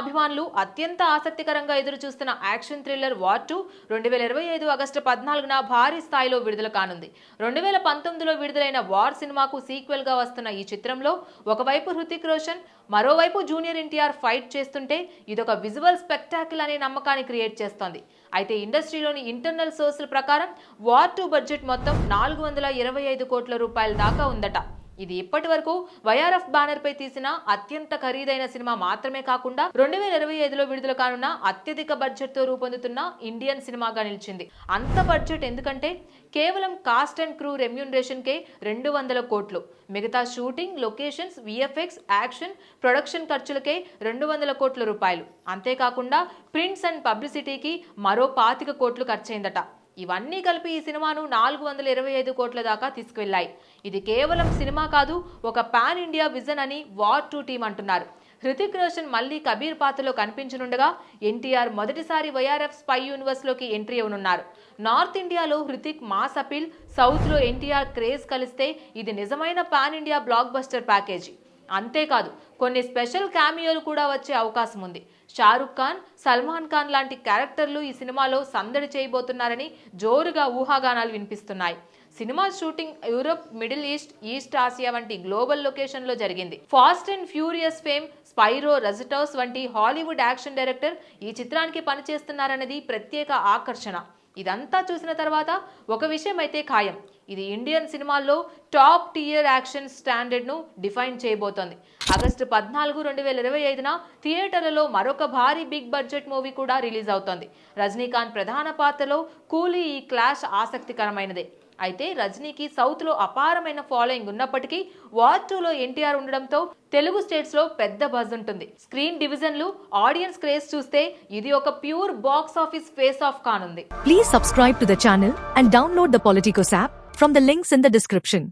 అభిమానులు అత్యంత ఆసక్తికరంగా ఎదురు చూస్తున్న యాక్షన్ థ్రిల్లర్ వార్ టూ రెండు వేల ఇరవై ఐదు ఆగస్టు పద్నాలుగున భారీ స్థాయిలో విడుదల కానుంది. రెండు వేల పంతొమ్మిదిలో విడుదలైన వార్ సినిమాకు సీక్వెల్గా వస్తున్న ఈ చిత్రంలో ఒకవైపు హృతిక్ రోషన్ మరోవైపు జూనియర్ ఎన్టీఆర్ ఫైట్ చేస్తుంటే ఇదొక విజువల్ స్పెక్టాకిల్ అనే నమ్మకాన్ని క్రియేట్ చేస్తోంది. అయితే ఇండస్ట్రీలోని ఇంటర్నల్ సోర్సుల ప్రకారం వార్ టూ బడ్జెట్ మొత్తం నాలుగు వందల ఇరవై ఐదు కోట్ల రూపాయల దాకా ఉందట. ఇది ఇప్పటి వరకు వైఆర్ఎఫ్ బ్యానర్ పై తీసిన అత్యంత ఖరీదైన సినిమా మాత్రమే కాకుండా రెండు వేల ఇరవై ఐదులో విడుదల కానున్న అత్యధిక బడ్జెట్తో రూపొందుతున్న ఇండియన్ సినిమాగా నిలిచింది. అంత బడ్జెట్ ఎందుకంటే కేవలం కాస్ట్ అండ్ క్రూ రెమ్యూనరేషన్ కే రెండు వందల కోట్లు. మిగతా shooting locations VFX action production ఖర్చులకే రెండు వందల కోట్ల రూపాయలు. అంతేకాకుండా ప్రింట్స్ అండ్ పబ్లిసిటీకి మరో పాతిక కోట్లు ఖర్చయిందట. ఇవన్నీ కలిపి ఈ సినిమాను నాలుగు వందల ఇరవై ఐదు కోట్ల దాకా తీసుకువెళ్ళాయి ఇది కేవలం సినిమా కాదు ఒక పాన్ ఇండియా విజన్ అని వార్ టూ టీం అంటున్నారు. హృతిక్ రోషన్ మళ్ళీ కబీర్ పాత్రలో కనిపించనుండగా ఎన్టీఆర్ మొదటిసారి వైఆర్ఎఫ్ స్పై యూనివర్స్లోకి ఎంట్రీ అవనున్నారు నార్త్ ఇండియాలో హృతిక్ మాస్ అపీల్ సౌత్లో ఎన్టీఆర్ క్రేజ్ కలిస్తే ఇది నిజమైన pan India blockbuster package. అంతేకాదు కొన్ని స్పెషల్ క్యామియోలు కూడా వచ్చే అవకాశం ఉంది. షారుఖ్ ఖాన్ సల్మాన్ ఖాన్ లాంటి క్యారెక్టర్లు ఈ సినిమాలో సందడి చేయబోతున్నారని జోరుగా ఊహాగానాలు వినిపిస్తున్నాయి. Cinema shooting Europe middle east east Asia వంటి గ్లోబల్ లొకేషన్లో జరిగింది. Fast and furious fame Spiro Razatos వంటి హాలీవుడ్ యాక్షన్ డైరెక్టర్ ఈ చిత్రానికి పనిచేస్తున్నారన్నది ప్రత్యేక ఆకర్షణ. ఇదంతా చూసిన తర్వాత ఒక విషయం అయితే ఖాయం. ఇది ఇండియన్ సినిమాల్లో టాప్ టియర్ యాక్షన్ స్టాండర్డ్ను డిఫైన్ చేయబోతోంది. ఆగస్టు పద్నాలుగు రెండు వేల ఇరవై ఐదున థియేటర్లలో మరొక భారీ బిగ్ బడ్జెట్ మూవీ కూడా రిలీజ్ అవుతోంది. రజనీకాంత్ ప్రధాన పాత్రలో కూలీ ఈ క్లాష్ ఆసక్తికరమైనదే. అయితే రజనీకి సౌత్లో అపారమైన ఫాలోయింగ్ ఉన్నప్పటికీ వార్ టూలో ఎన్టీఆర్ ఉండడంతో తెలుగు స్టేట్స్లో పెద్ద బజ్ ఉంటుంది. స్క్రీన్ డివిజన్లు ఆడియన్స్ క్రేజ్ చూస్తే ఇది ఒక pure box office face off కానుంది. Please subscribe to the channel and download the Politicos app from the links in the description